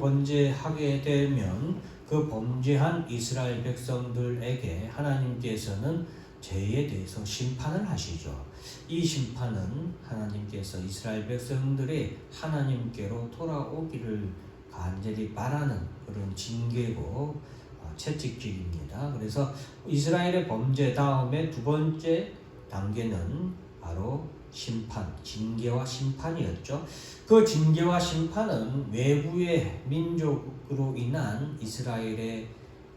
범죄하게 되면 그 범죄한 이스라엘 백성들에게 하나님께서는 죄에 대해서 심판을 하시죠. 이 심판은 하나님께서 이스라엘 백성들이 하나님께로 돌아오기를 간절히 바라는 그런 징계고 어, 채찍질입니다. 그래서 이스라엘의 범죄 다음에 두 번째 단계는 바로 심판, 징계와 심판이었죠. 그 징계와 심판은 외부의 민족으로 인한 이스라엘의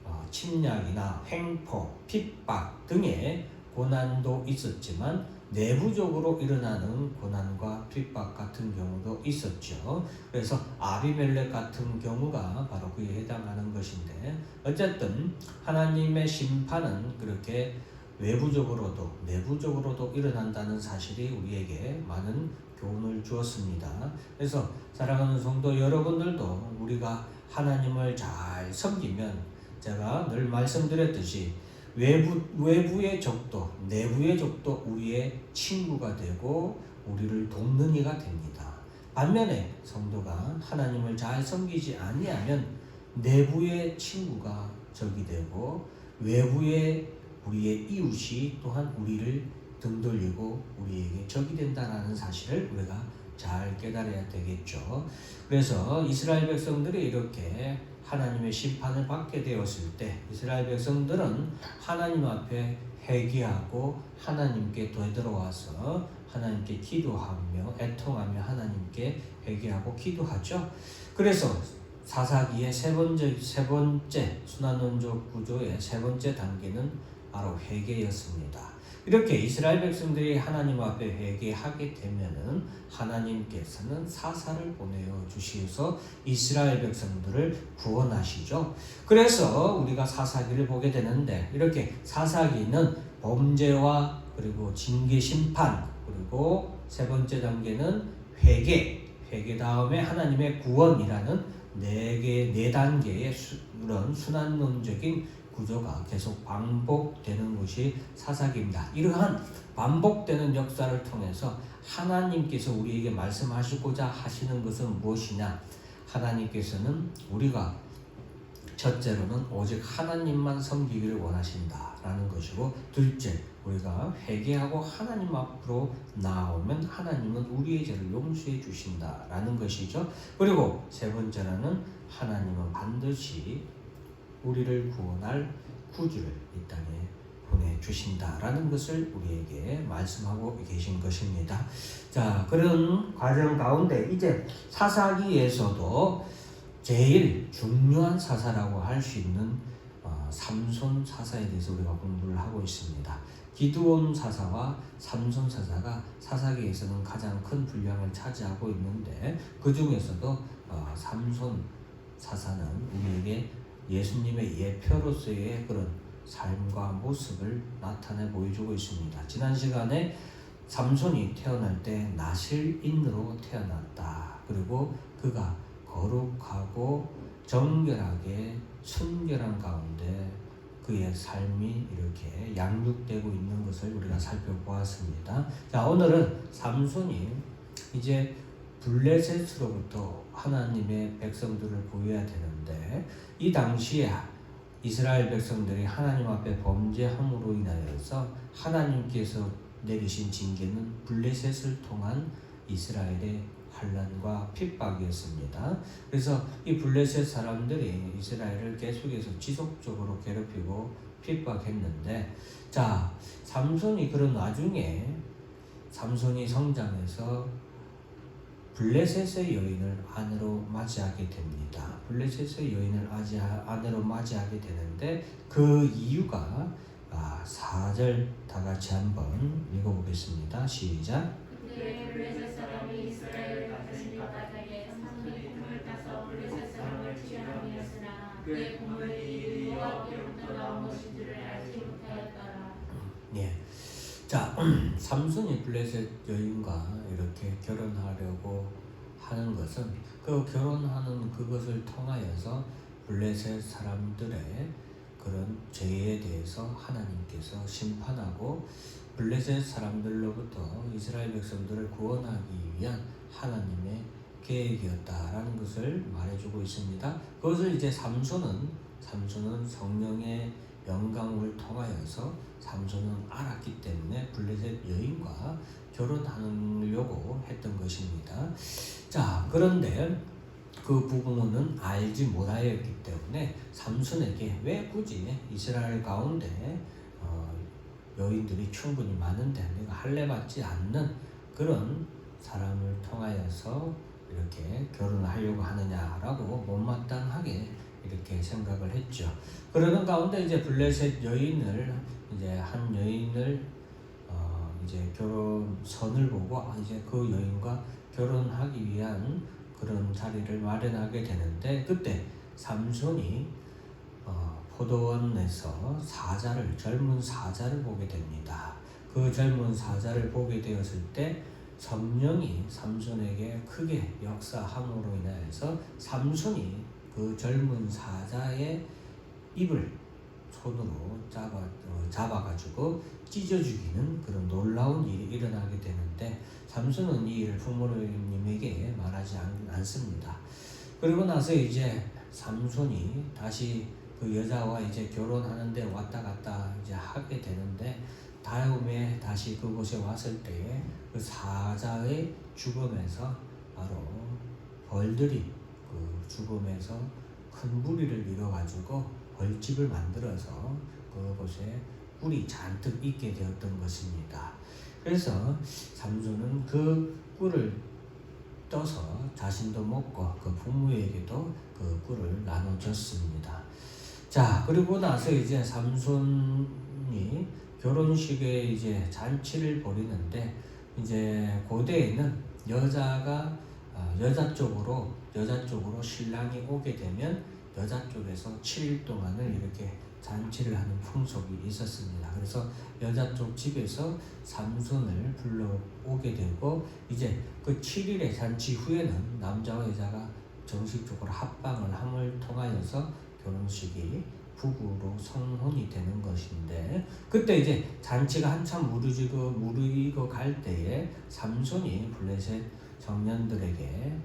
어, 침략이나 횡포, 핍박 등의 고난도 있었지만 내부적으로 일어나는 고난과 핍박 같은 경우도 있었죠. 그래서 아비멜렉 같은 경우가 바로 그에 해당하는 것인데 어쨌든 하나님의 심판은 그렇게 외부적으로도 내부적으로도 일어난다는 사실이 우리에게 많은 교훈을 주었습니다. 그래서 사랑하는 성도 여러분들도 우리가 하나님을 잘 섬기면 제가 늘 말씀드렸듯이 외부 외부의 적도 내부의 적도 우리의 친구가 되고 우리를 돕는 이가 됩니다. 반면에 성도가 하나님을 잘 섬기지 아니하면 내부의 친구가 적이 되고 외부의 우리의 이웃이 또한 우리를 등돌리고 우리에게 적이 된다는 사실을 우리가 잘 깨달아야 되겠죠. 그래서 이스라엘 백성들이 이렇게 하나님의 심판을 받게 되었을 때 이스라엘 백성들은 하나님 앞에 회개하고 하나님께 되돌아와서 하나님께 기도하며 애통하며 하나님께 회개하고 기도하죠. 그래서 사사기의 세 번째 세 번째 순환론적 구조의 세 번째 단계는 바로 회개였습니다. 이렇게 이스라엘 백성들이 하나님 앞에 회개하게 되면은 하나님께서는 사사를 보내어 주시어서 이스라엘 백성들을 구원하시죠. 그래서 우리가 사사기를 보게 되는데 이렇게 사사기는 범죄와 그리고 징계 심판 그리고 세 번째 단계는 회개 회개 다음에 하나님의 구원이라는 네 개, 네 단계의 수, 그런 순환론적인 구조가 계속 반복되는 것이 사사기입니다. 이러한 반복되는 역사를 통해서 하나님께서 우리에게 말씀하시고자 하시는 것은 무엇이냐? 하나님께서는 우리가 첫째로는 오직 하나님만 섬기기를 원하신다 라는 것이고 둘째 우리가 회개하고 하나님 앞으로 나오면 하나님은 우리의 죄를 용서해 주신다 라는 것이죠. 그리고 세 번째로는 하나님은 반드시 우리를 구원할 구주를 이 땅에 보내주신다라는 것을 우리에게 말씀하고 계신 것입니다. 자, 그런 과정 가운데 이제 사사기에서도 제일 중요한 사사라고 할 수 있는 어, 삼손 사사에 대해서 우리가 공부를 하고 있습니다. 기드온 사사와 삼손 사사가 사사기에서는 가장 큰 분량을 차지하고 있는데 그 중에서도 어, 삼손 사사는 우리에게 예수님의 예표로서의 그런 삶과 모습을 나타내 보여주고 있습니다. 지난 시간에 삼손이 태어날 때 나실인으로 태어났다. 그리고 그가 거룩하고 정결하게 순결한 가운데 그의 삶이 이렇게 양육되고 있는 것을 우리가 살펴보았습니다. 자, 오늘은 삼손이 이제 블레셋으로부터 하나님의 백성들을 보여야 되는데 이 당시에 이스라엘 백성들이 하나님 앞에 범죄함으로 인하여서 하나님께서 내리신 징계는 블레셋을 통한 이스라엘의 환란과 핍박이었습니다. 그래서 이 블레셋 사람들이 이스라엘을 계속해서 지속적으로 괴롭히고 핍박했는데 자 삼손이 그런 와중에 삼손이 성장해서 블레셋의 여인을 아내로 맞이하게 됩니다. 블레셋의 여인을 아내로 맞이하게 되는데 그 이유가 아, 4절 다 같이 한번 읽어보겠습니다. 시작. 그의 꿈을 여호와께로부터 나온 것인지를 알지 못하였더라. 예. 자, 삼손이 블레셋 여인과 이렇게 결혼하려고 하는 것은 그 결혼하는 그것을 통하여서 블레셋 사람들의 그런 죄에 대해서 하나님께서 심판하고 블레셋 사람들로부터 이스라엘 백성들을 구원하기 위한 하나님의 계획이었다라는 것을 말해주고 있습니다. 그것을 이제 삼손은 삼손은 성령의 영감을 통하여서 삼손은 알았기 때문에 블레셋 여인과 결혼하려고 했던 것입니다. 자 그런데 그 부부는 알지 못하였기 때문에 삼손에게 왜 굳이 이스라엘 가운데 어, 여인들이 충분히 많은데 내가 할례 받지 않는 그런 사람을 통하여서 이렇게 결혼하려고 하느냐라고 못마땅하게 이렇게 생각을 했죠. 그러는 가운데 이제 블레셋 여인을 이제 한 여인을 어 이제 결혼 선을 보고 아 이제 그 여인과 결혼하기 위한 그런 자리를 마련하게 되는데 그때 삼손이 어 포도원에서 사자를 젊은 사자를 보게 됩니다. 그 젊은 사자를 보게 되었을 때 성령이 삼손에게 크게 역사함으로 인하여서 삼손이 그 젊은 사자의 입을 손으로 잡아 어, 잡아가지고 찢어 죽이는 그런 놀라운 일이 일어나게 되는데 삼손은 이 일을 부모님에게 말하지 않, 않습니다. 그리고 나서 이제 삼손이 다시 그 여자와 이제 결혼하는데 왔다 갔다 이제 하게 되는데 다음에 다시 그곳에 왔을 때에 그 사자의 죽음에서 바로 벌들이 그 죽음에서 큰 무리를 이뤄가지고 벌집을 만들어서 그곳에 꿀이 잔뜩 있게 되었던 것입니다. 그래서 삼손은 그 꿀을 떠서 자신도 먹고 그 부모에게도 그 꿀을 나눠줬습니다. 자 그리고 나서 이제 삼손이 결혼식에 이제 잔치를 벌이는데 이제 고대에는 여자가 아, 여자 쪽으로 여자 쪽으로 신랑이 오게 되면 여자 쪽에서 7일 동안을 이렇게 잔치를 하는 풍속이 있었습니다. 그래서 여자 쪽 집에서 삼손을 불러 오게 되고 이제 그 7일의 잔치 후에는 남자와 여자가 정식적으로 합방을 함을 통하여서 결혼식이 부부로 성혼이 되는 것인데 그때 이제 잔치가 한참 무르지고 무르이고 갈 때에 삼손이 블레셋 청년들에게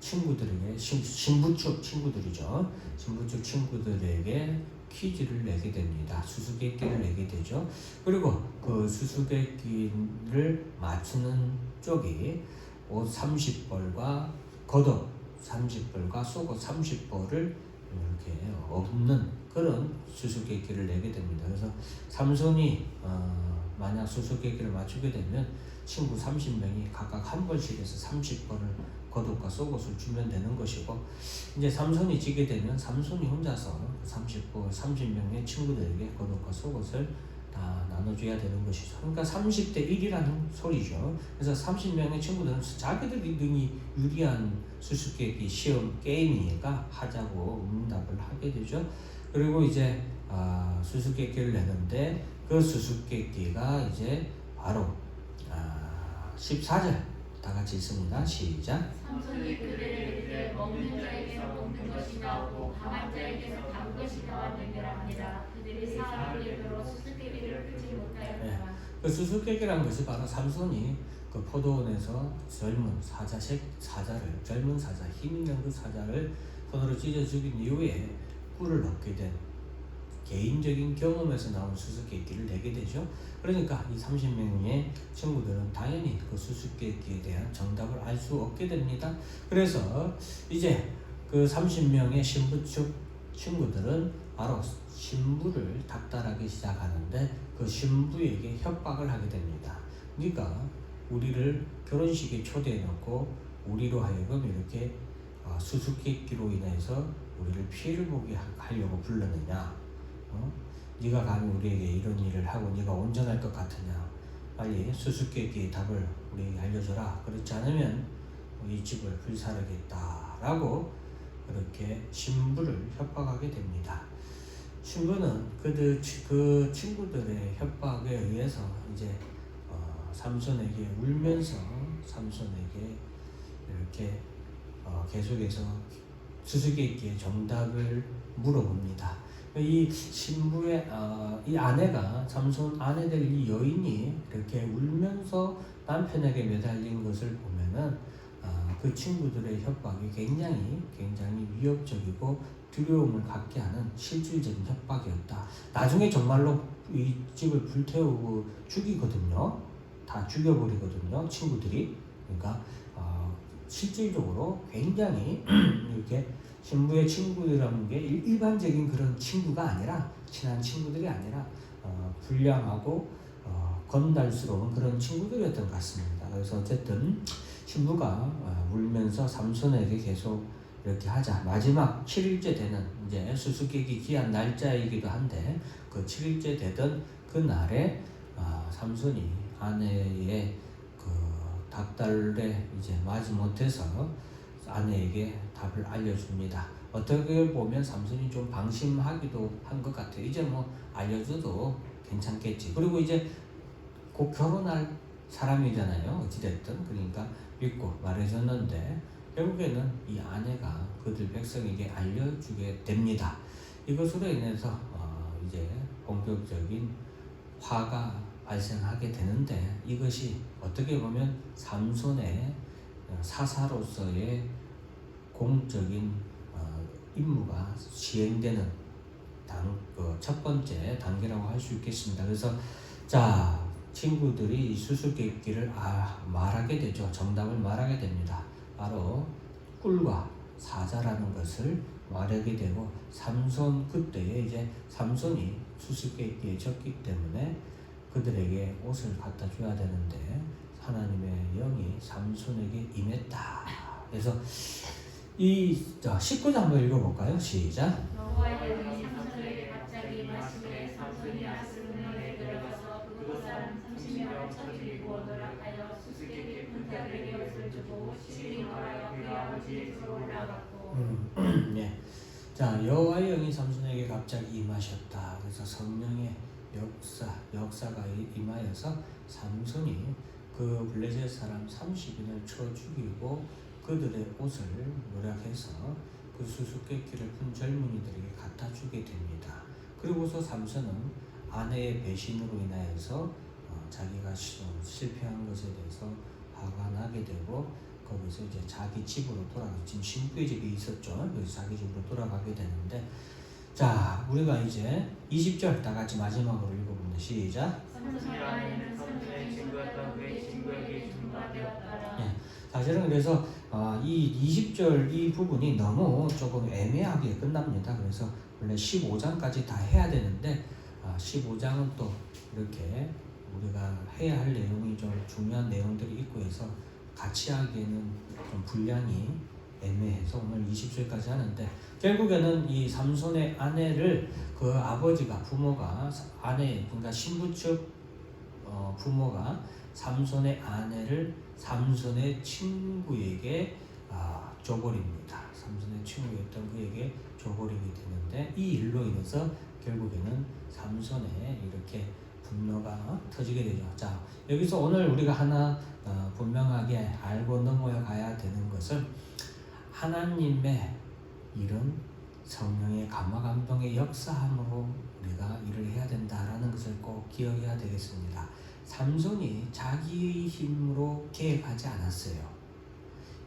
친구들에게 신, 신부 쪽 친구들이죠. 신부 쪽 친구들에게 퀴즈를 내게 됩니다. 수수께끼를 내게 되죠. 그리고 그 수수께끼를 맞추는 쪽이 옷 30벌과 겉옷 30벌과 속옷 30벌을 이렇게 없는 그런 수수께끼를 내게 됩니다. 그래서 삼손이 어, 만약 수수께끼를 맞추게 되면 친구 30명이 각각 한 번씩 해서 30번을 겉옷과 속옷을 주면 되는 것이고 이제 삼손이 지게 되면 삼손이 혼자서 30번 30명의 친구들에게 겉옷과 속옷을 다 나눠줘야 되는 것이죠. 그러니까 30대 1이라는 소리죠. 그래서 30명의 친구들은 자기들이 능히 유리한 수수께끼 시험 게임이니까 하자고 응답을 하게 되죠. 그리고 이제 아, 수수께끼를 내는데 그 수수께끼가 이제 바로 아, 14절 다 같이 있습니다. 시작. 삼손이 그들에게 이르되 먹는 자에게서 먹는 것이 나오고 감한 자에게서 단 것이 나왔느니라 하니라 그들이 사람을 예표로 수수께끼를 풀지 못하였더라 그 수수께끼라는 것이 바로 삼손이 그 포도원에서 젊은 사자 색 사자를 젊은 사자 힘 있는 그 사자를 손으로 찢어 죽인 이후에 꿀을 얻게 된 개인적인 경험에서 나온 수수께끼를 내게 되죠. 그러니까 이 30명의 친구들은 당연히 그 수수께끼에 대한 정답을 알 수 없게 됩니다. 그래서 이제 그 30명의 신부 측 친구들은 바로 신부를 닥달하기 시작하는데 그 신부에게 협박을 하게 됩니다. 네가 우리를 결혼식에 초대해 놓고 우리로 하여금 이렇게 어, 수수께끼로 인해서 우리를 피해를 보게 하- 하려고 불렀느냐? 어? 네가 감히 우리에게 이런 일을 하고 네가 온전할 것 같으냐? 빨리 수수께끼의 답을 우리에게 알려줘라. 그렇지 않으면 이 집을 불사르겠다라고 그렇게 신부를 협박하게 됩니다. 신부는 그들 그 친구들의 협박에 의해서 이제 어, 삼손에게 울면서 삼손에게 이렇게 어, 계속해서 수수께끼의 정답을 물어봅니다. 이 신부의 어, 이 아내가 삼손 아내들 이 여인이 이렇게 울면서 남편에게 매달린 것을 보면은 어, 그 친구들의 협박이 굉장히 굉장히 위협적이고 두려움을 갖게 하는 실질적인 협박이었다. 나중에 정말로 이 집을 불태우고 죽이거든요. 다 죽여버리거든요. 친구들이. 그러니까 어, 실질적으로 굉장히 이렇게 신부의 친구들이라는 게 일- 일반적인 그런 친구가 아니라 친한 친구들이 아니라 어, 불량하고 어, 건달스러운 그런 친구들이었던 것 같습니다. 그래서 어쨌든 신부가 어, 울면서 삼손에게 계속 이렇게 하자. 마지막 7일째 되는 이제 수수께끼 귀한 날짜이기도 한데 그 7일째 되던 그 날에 아, 삼손이 아내의 그 닭달에 이제 맞이 못해서 아내에게 답을 알려줍니다. 어떻게 보면 삼손이 좀 방심하기도 한 것 같아요. 이제 뭐 알려줘도 괜찮겠지. 그리고 이제 곧 결혼할 사람이잖아요. 어찌됐든. 그러니까 믿고 말해줬는데 결국에는 이 아내가 그들 백성에게 알려주게 됩니다. 이것으로 인해서 어 이제 본격적인 화가 발생하게 되는데 이것이 어떻게 보면 삼손의 어, 사사로서의 공적인 어, 임무가 시행되는 단, 그첫 번째 단계라고 할 수 있겠습니다. 그래서 자 친구들이 이 수수께끼를 아, 말하게 되죠. 정답을 말하게 됩니다. 바로 꿀과 사자라는 것을 말하게 되고 삼손 그때에 이제 삼손이 수수께끼에 졌기 때문에 그들에게 옷을 갖다 줘야 되는데 하나님의 영이 삼손에게 임했다. 그래서 이 자, 19장 한번 읽어볼까요? 시작. 여호와의 영이 삼손에게 갑자기 마시매 삼손이 아스르논에 들어가서 그곳 사람 30명을 쳐 죽이고 노력하여 수수께끼 분자들에게 옷을 주고 시신이 돌아여 그의 아버지의 집으로 올라갔고 음, 예. 자 여호와의 영이 삼손에게 갑자기 임하셨다. 그래서 성령의 역사 역사가 이- 임하여서 삼손이 그 블레셋 사람 30인을 쳐 죽이고 그들의 옷을 노력해서 그 수수께끼를 푼 젊은이들에게 갖다 주게 됩니다. 그리고서 삼손은 아내의 배신으로 인하여서 어, 자기가 실패한 것에 대해서 화가 나게 되고 거기서 이제 자기 집으로 돌아가 지금 신부의 집이 있었죠. 그래서 자기 집으로 돌아가게 되는데 자 우리가 이제 20절 다 같이 마지막으로 읽어봅니다. 시작. 예. 사실은 그래서 아, 이 20절 이 부분이 너무 조금 애매하게 끝납니다. 그래서 원래 15장까지 다 해야 되는데 아, 15장은 또 이렇게 우리가 해야 할 내용이 좀 중요한 내용들이 있고 해서 같이 하기에는 좀 분량이 애매해서 오늘 20절까지 하는데 결국에는 이 삼손의 아내를 그 아버지가 부모가 아내 그러니까 신부 측 어, 부모가 삼손의 아내를 삼손의 친구에게 아, 줘버립니다. 삼손의 친구였던 그에게 줘버리게 되는데 이 일로 인해서 결국에는 삼손의 이렇게 분노가 터지게 되죠. 자 여기서 오늘 우리가 하나 어, 분명하게 알고 넘어야 가야 되는 것은 하나님의 이런 성령의 감화 감동의 역사함으로 우리가 일을 해야 된다라는 것을 꼭 기억해야 되겠습니다. 삼손이 자기의 힘으로 계획하지 않았어요.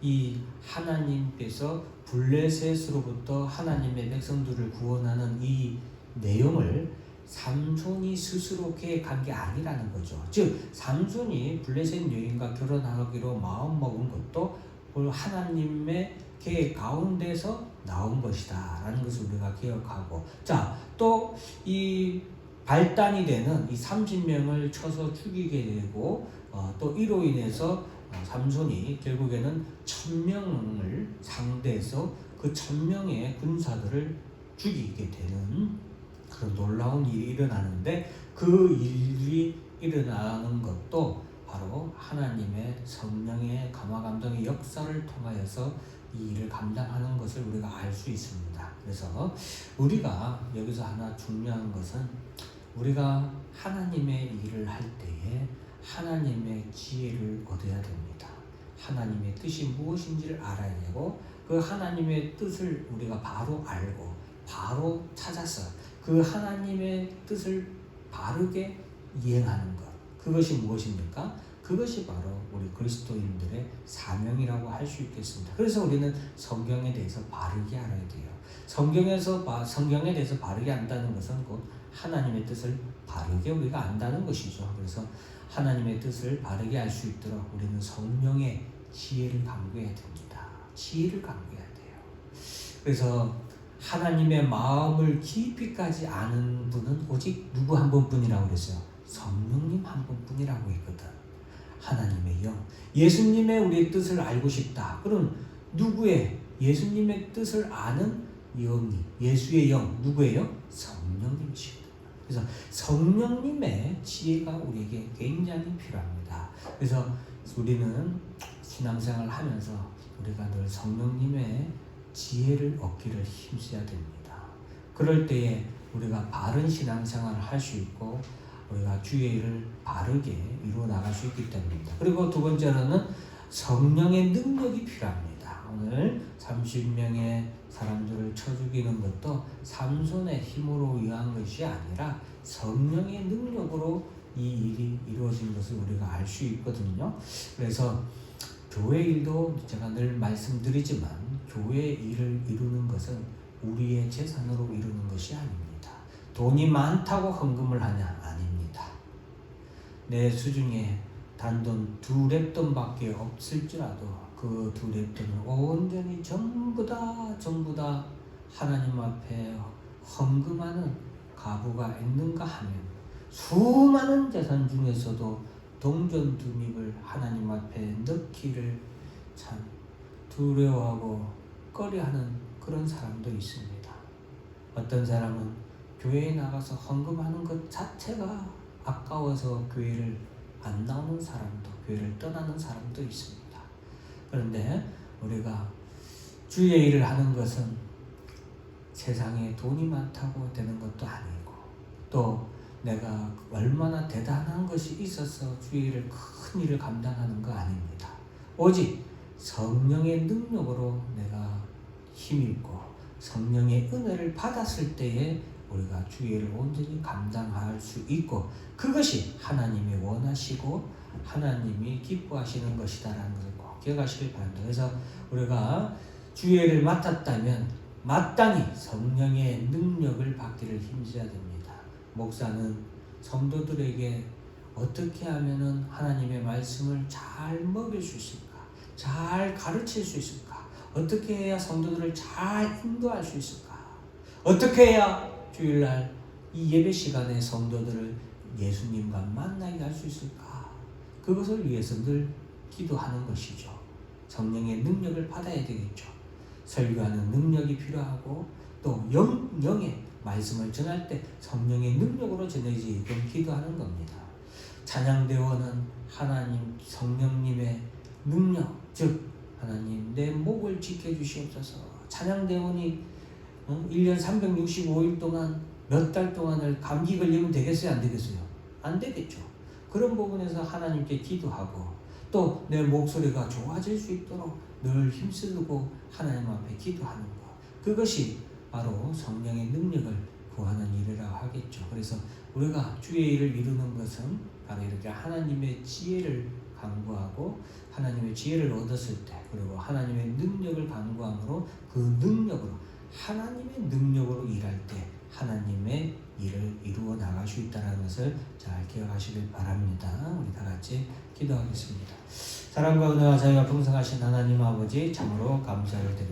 이 하나님께서 블레셋으로부터 하나님의 백성들을 구원하는 이 내용을 삼손이 스스로 계획한 게 아니라는 거죠. 즉 삼손이 블레셋 여인과 결혼하기로 마음 먹은 것도 하나님의 계획 가운데서 나온 것이다 라는 것을 우리가 기억하고 자또이 발단이 되는 이 30명을 쳐서 죽이게 되고 어, 또 이로 인해서 어, 삼손이 결국에는 천명을 상대해서 그 천명의 군사들을 죽이게 되는 그런 놀라운 일이 일어나는데 그 일이 일어나는 것도 바로 하나님의 성령의 감화 감동의 역사를 통하여서 이 일을 감당하는 것을 우리가 알 수 있습니다. 그래서 우리가 여기서 하나 중요한 것은 우리가 하나님의 일을 할 때에 하나님의 지혜를 얻어야 됩니다. 하나님의 뜻이 무엇인지를 알아야 되고 그 하나님의 뜻을 우리가 바로 알고 바로 찾아서 그 하나님의 뜻을 바르게 이행하는 것. 그것이 무엇입니까? 그것이 바로 우리 그리스도인들의 사명이라고 할 수 있겠습니다. 그래서 우리는 성경에 대해서 바르게 알아야 돼요. 성경에서 바- 성경에 대해서 바르게 안다는 것은 곧 하나님의 뜻을 바르게 우리가 안다는 것이죠. 그래서 하나님의 뜻을 바르게 알 수 있도록 우리는 성령의 지혜를 강구해야 됩니다. 지혜를 강구해야 돼요. 그래서 하나님의 마음을 깊이까지 아는 분은 오직 누구 한 분뿐이라고 그랬어요. 성령님 한 분뿐이라고 했거든. 하나님의 영. 예수님의 우리의 뜻을 알고 싶다. 그럼 누구의 예수님의 뜻을 아는 영이 예수의 영 누구예요? 성령님이시거든요. 그래서 성령님의 지혜가 우리에게 굉장히 필요합니다. 그래서 우리는 신앙생활을 하면서 우리가 늘 성령님의 지혜를 얻기를 힘써야 됩니다. 그럴 때에 우리가 바른 신앙생활을 할 수 있고 우리가 주의 일을 바르게 이루어 나갈 수 있기 때문입니다. 그리고 두 번째로는 성령의 능력이 필요합니다. 오늘 30명의 사람들을 쳐 죽이는 것도 삼손의 힘으로 의한 것이 아니라 성령의 능력으로 이 일이 이루어진 것을 우리가 알 수 있거든요. 그래서 교회 일도 제가 늘 말씀드리지만 교회 일을 이루는 것은 우리의 재산으로 이루는 것이 아닙니다. 돈이 많다고 헌금을 하냐? 아닙니다. 내 수중에 단돈 두 랩돈밖에 없을지라도 그 두 랩돈을 온전히 전부 다 전부 다 하나님 앞에 헌금하는 가부가 있는가 하면 수많은 재산 중에서도 동전두립을 하나님 앞에 넣기를 참 두려워하고 꺼려하는 그런 사람도 있습니다. 어떤 사람은 교회에 나가서 헌금하는 것 자체가 아까워서 교회를 안 나오는 사람도 교회를 떠나는 사람도 있습니다. 그런데 우리가 주의 일을 하는 것은 세상에 돈이 많다고 되는 것도 아니고 또 내가 얼마나 대단한 것이 있어서 주의 일을 큰 일을 감당하는 거 아닙니다. 오직 성령의 능력으로 내가 힘있고 성령의 은혜를 받았을 때에 우리가 주의 일을 온전히 감당할 수 있고 그것이 하나님이 원하시고 하나님이 기뻐하시는 것이다라는 것을 꼭 기억하시길 바랍니다. 그래서 우리가 주의를 맡았다면 마땅히 성령의 능력을 받기를 힘써야 됩니다. 목사는 성도들에게 어떻게 하면은 하나님의 말씀을 잘 먹일 수 있을까? 잘 가르칠 수 있을까? 어떻게 해야 성도들을 잘 인도할 수 있을까? 어떻게 해야 주일날 이 예배 시간에 성도들을 예수님과 만나게 할 수 있을까? 그것을 위해서 늘 기도하는 것이죠. 성령의 능력을 받아야 되겠죠. 설교하는 능력이 필요하고 또 영, 영의 말씀을 전할 때 성령의 능력으로 전해지게끔 기도하는 겁니다. 찬양대원은 하나님 성령님의 능력, 즉 하나님 내 목을 지켜주시옵소서. 찬양대원이 어? 1년 365일 동안 몇 달 동안을 감기 걸리면 되겠어요? 안 되겠어요? 안 되겠죠. 그런 부분에서 하나님께 기도하고 또 내 목소리가 좋아질 수 있도록 늘 힘쓰고 하나님 앞에 기도하는 것. 그것이 바로 성령의 능력을 구하는 일이라 하겠죠. 그래서 우리가 주의 일을 이루는 것은 바로 이렇게 하나님의 지혜를 강구하고 하나님의 지혜를 얻었을 때 그리고 하나님의 능력을 강구함으로 그 능력으로 하나님의 능력으로 일할 때 하나님의 일을 이루어 나갈 수 있다는 것을 잘 기억하시길 바랍니다. 우리 다 같이 기도하겠습니다. 사랑과 은혜와 자유가 풍성하신 하나님 아버지 참으로 감사를 드립니다.